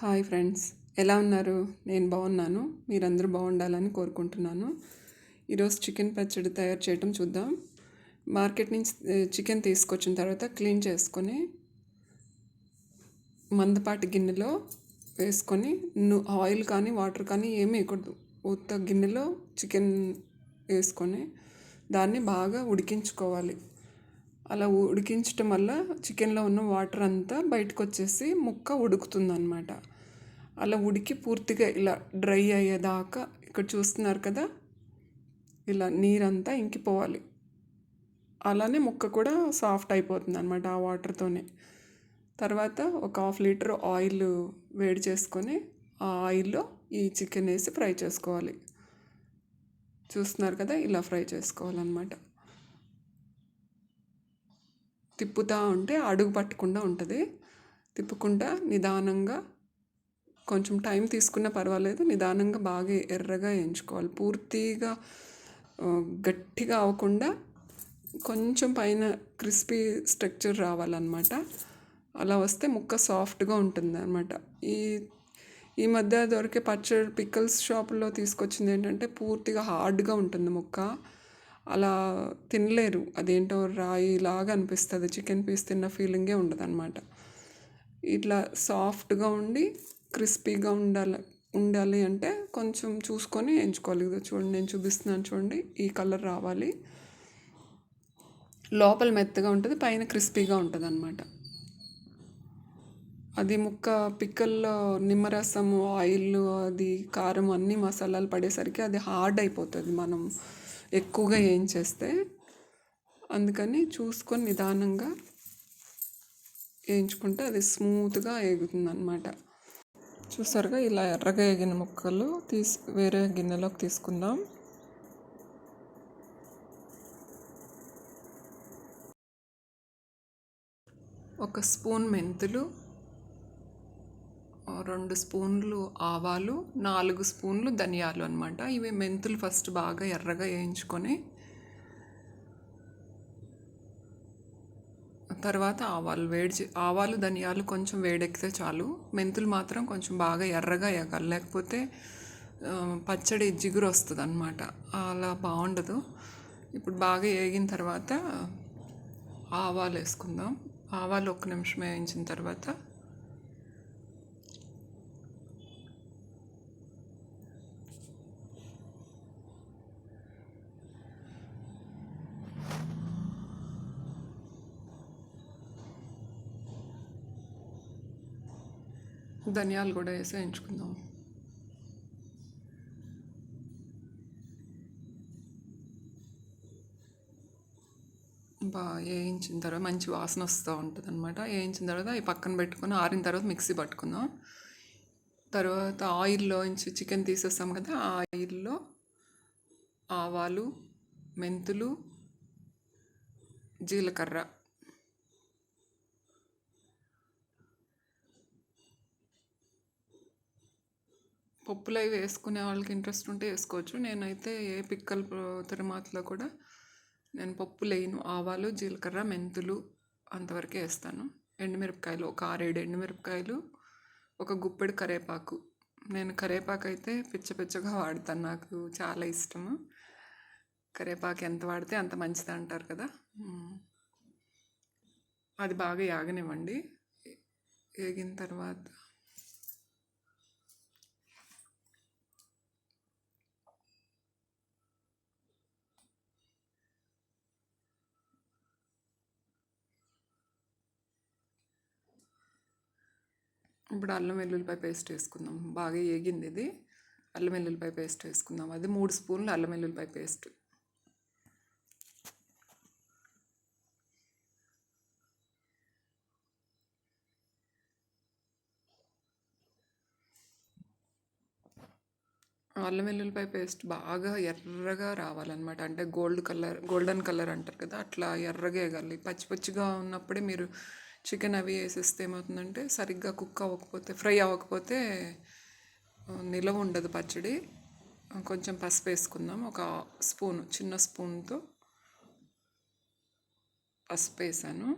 Hi friends. ఎలా ఉన్నారు? నేను బాగున్నాను. మీరందరూ బాగుండాలని కోరుకుంటున్నాను. ఈరోజు చికెన్ పచ్చడి తయారు చేయటం చూద్దాం. మార్కెట్ నుంచి చికెన్ తీసుకొచ్చిన తర్వాత క్లీన్ చేసుకొని మందపాటి గిన్నెలో వేసుకొని ఆయిల్ కానీ వాటర్ కానీ ఏమీ వేయకూడదు. ఉత్త గిన్నెలో చికెన్ వేసుకొని దాన్ని బాగా ఉడికించుకోవాలి. అలా ఉడికించటం వల్ల చికెన్లో ఉన్న వాటర్ అంతా బయటకు వచ్చేసి ముక్క ఉడుకుతుందనమాట అలా ఉడికి పూర్తిగా ఇలా డ్రై అయ్యేదాకా ఇక్కడ చూస్తున్నారు కదా ఇలా నీరంతా ఇంకిపోవాలి. అలానే ముక్క కూడా సాఫ్ట్ అయిపోతుంది అనమాట ఆ వాటర్తోనే. తర్వాత ఒక హాఫ్ లీటర్ ఆయిల్ వేడి చేసుకొని ఆ ఆయిల్లో ఈ చికెన్ వేసి ఫ్రై చేసుకోవాలి. చూస్తున్నారు కదా ఇలా ఫ్రై చేసుకోవాలన్నమాట. తిప్పుతూ ఉంటే అడుగు పట్టకుండా ఉంటుంది. తిప్పుకుంటా నిదానంగా కొంచెం టైం తీసుకున్నా పర్వాలేదు. నిదానంగా బాగా ఎర్రగా వేయించుకోవాలి పూర్తిగా గట్టిగా అవ్వకుండా కొంచెం పైన క్రిస్పీ స్ట్రక్చర్ రావాలన్నమాట. అలా వస్తే ముక్క సాఫ్ట్గా ఉంటుంది అనమాట ఈ ఈ మధ్య దొరికే పచ్చడి పిక్కల్స్ షాపుల్లో తీసుకొచ్చింది ఏంటంటే పూర్తిగా హార్డ్గా ఉంటుంది ముక్క. అలా తినలేరు. అదేంటో రాయిలాగా అనిపిస్తుంది. చికెన్ పీస్ తిన్న ఫీలింగే ఉండదు అనమాట ఇట్లా సాఫ్ట్గా ఉండి క్రిస్పీగా ఉండాలి ఉండాలి అంటే కొంచెం చూసుకొని ఎంచుకోవాలి. ఇదో చూడండి నేను చూపిస్తున్నాను చూడండి. ఈ కలర్ రావాలి. లోపల మెత్తగా ఉంటుంది పైన క్రిస్పీగా ఉంటుంది అనమాట అది ముక్క పిక్కల్లో నిమ్మరసము ఆయిల్ అది కారం అన్నీ మసాలాలు పడేసరికి అది హార్డ్ అయిపోతుంది. మనం ఎక్కువగా ఏం చేస్తే అందుకని చూసుకొని నిదానంగా వేయించుకుంటే అది స్మూత్గా ఎగుతుంది అనమాట చూసారుగా ఇలా ఎర్రగా ఎగిన ముక్కలు తీసి వేరే గిన్నెలోకి తీసుకుందాం. ఒక స్పూన్ మెంతులు రెండు స్పూన్లు ఆవాలు నాలుగు స్పూన్లు ధనియాలు అనమాట ఇవి మెంతులు ఫస్ట్ బాగా ఎర్రగా వేయించుకొని తర్వాత ఆవాలు వేడి ఆవాలు ధనియాలు కొంచెం వేడెక్కితే చాలు. మెంతులు మాత్రం కొంచెం బాగా ఎర్రగా వేయాలి. లేకపోతే పచ్చడి జిగురు వస్తుంది అనమాట అలా బాగుండదు. ఇప్పుడు బాగా వేగిన తర్వాత ఆవాలు వేసుకుందాం. ఆవాలు ఒక నిమిషం వేయించిన తర్వాత ధనియాలు కూడా వేసి వేయించుకుందాం బాగా వేయించిన తర్వాత మంచి వాసన వస్తూ ఉంటుంది అనమాట వేయించిన తర్వాత అవి పక్కన పెట్టుకుని ఆరిన తర్వాత మిక్సీ పట్టుకుందాం. తర్వాత ఆయిల్లో నుంచి చికెన్ తీసేస్తాం కదా ఆ ఆయిల్లో ఆవాలు మెంతులు జీలకర్ర పప్పులు అవి వేసుకునే వాళ్ళకి ఇంట్రెస్ట్ ఉంటే వేసుకోవచ్చు. నేనైతే ఏ పిక్కల తిరుమాతలో కూడా నేను పప్పు లేను. ఆవాలు జీలకర్ర మెంతులు అంతవరకే వేస్తాను. ఎండుమిరపకాయలు ఒక ఆరేడు ఎండుమిరపకాయలు ఒక గుప్పెడు కరేపాకు. నేను కరేపాకు అయితే పిచ్చ పిచ్చగా వాడతాను. నాకు చాలా ఇష్టము. కరేపాకు ఎంత వాడితే అంత మంచిది అంటారు కదా. అది బాగా యాగనివ్వండి. వేగిన తర్వాత ఇప్పుడు అల్లం వెల్లుల్లిపాయ పేస్ట్ వేసుకుందాం. బాగా ఏగింది ఇది. అల్లం వెల్లుల్లిపాయ పేస్ట్ వేసుకుందాం. అది మూడు స్పూన్లు అల్లం వెల్లుల్లిపాయ పేస్ట్. అల్లం వెల్లుల్లిపాయ పేస్ట్ బాగా ఎర్రగా రావాలన్నమాట. అంటే గోల్డ్ కలర్ గోల్డెన్ కలర్ అంటారు కదా అట్లా ఎర్రగా వేయగలి పచ్చి పచ్చిగా ఉన్నప్పుడే మీరు చికెన్ అవి వేసేస్తే ఏమవుతుందంటే సరిగ్గా కుక్ అవ్వకపోతే ఫ్రై అవ్వకపోతే నిలవ ఉండదు పచ్చడి. కొంచెం పసుపు వేసుకుందాం. ఒక స్పూన్ చిన్న స్పూన్తో పసుపు వేసాను.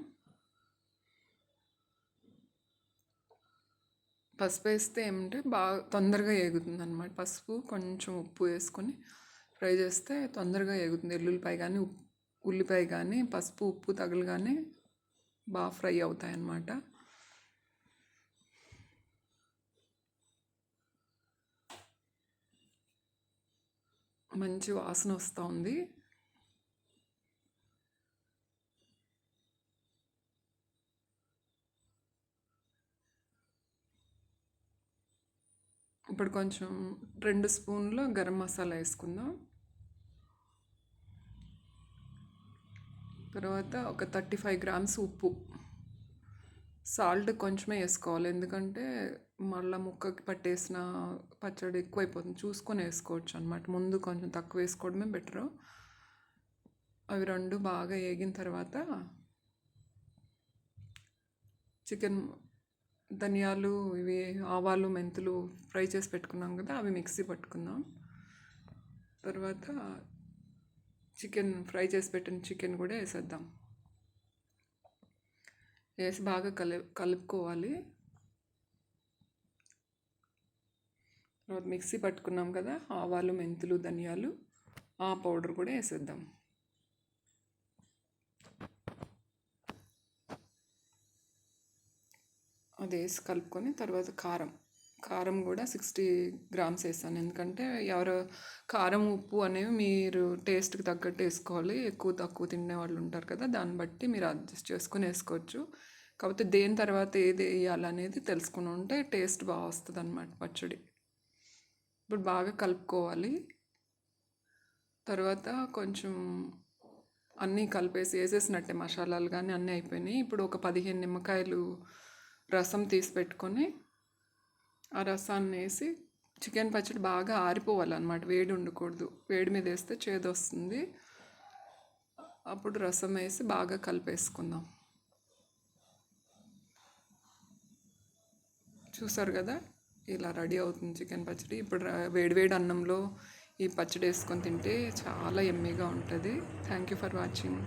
పసుపు వేస్తే ఏమంటే బాగా తొందరగా ఎగుతుంది అనమాట పసుపు. కొంచెం ఉప్పు వేసుకొని ఫ్రై చేస్తే తొందరగా ఎగుతుంది ఎల్లుల్లిపాయ కానీ ఉల్లిపాయ కానీ పసుపు ఉప్పు తగలగానే బాగా ఫ్రై అవుతాయి అన్నమాట మంచి వాసన వస్తూ ఉంది. ఇప్పుడు కొంచెం రెండు స్పూన్లు గరం మసాలా వేసుకుందాం. తర్వాత ఒక థర్టీ ఫైవ్ గ్రామ్స్ ఉప్పు. సాల్ట్ కొంచెమే వేసుకోవాలి. ఎందుకంటే మళ్ళీ ముక్కకి పట్టేసిన పచ్చడి ఎక్కువైపోతుంది. చూసుకొని వేసుకోవచ్చు అనమాట ముందు కొంచెం తక్కువ వేసుకోవడమే బెటరు. అవి రెండు బాగా వేగిన తర్వాత చికెన్ ధనియాలు ఇవి ఆవాలు మెంతులు ఫ్రై చేసి పెట్టుకున్నాం కదా అవి మిక్సీ పట్టుకుందాం. తర్వాత చికెన్ ఫ్రై చేసి పెట్టిన చికెన్ కూడా వేసేద్దాం. వేసి బాగా కలి కలుపుకోవాలి. తర్వాత మిక్సీ పట్టుకున్నాం కదా ఆవాలు మెంతులు ధనియాలు ఆ పౌడర్ కూడా వేసేద్దాం. అది వేసి కలుపుకొని తర్వాత కారం. కారం కూడా సిక్స్టీ గ్రామ్స్ వేసాను. ఎందుకంటే ఎవరు కారం ఉప్పు అనేవి మీరు టేస్ట్కి తగ్గట్టు వేసుకోవాలి. ఎక్కువ తక్కువ తినే వాళ్ళు ఉంటారు కదా దాన్ని బట్టి మీరు అడ్జస్ట్ చేసుకుని వేసుకోవచ్చు. కాకపోతే దేని తర్వాత ఏది వేయాలనేది తెలుసుకుని ఉంటే టేస్ట్ బాగా వస్తుంది అనమాట పచ్చడి. ఇప్పుడు బాగా కలుపుకోవాలి. తర్వాత కొంచెం అన్నీ కలిపేసి వేసేసినట్టే మసాలాలు కానీ అన్నీ అయిపోయినాయి. ఇప్పుడు ఒక పదిహేను నిమ్మకాయలు రసం తీసి పెట్టుకొని ఆ రసాన్ని వేసి చికెన్ పచ్చడి బాగా ఆరిపోవాలన్నమాట. వేడి ఉండకూడదు. వేడి మీద వేస్తే చేదు వస్తుంది అప్పుడు రసం వేసి బాగా కలిపేసుకుందాం. చూసారు కదా? ఇలా రెడీ అవుతుంది చికెన్ పచ్చడి. ఇప్పుడు వేడివేడి అన్నంలో ఈ పచ్చడి వేసుకొని తింటే చాలా ఎమ్మీగా ఉంటుంది. Thank you for watching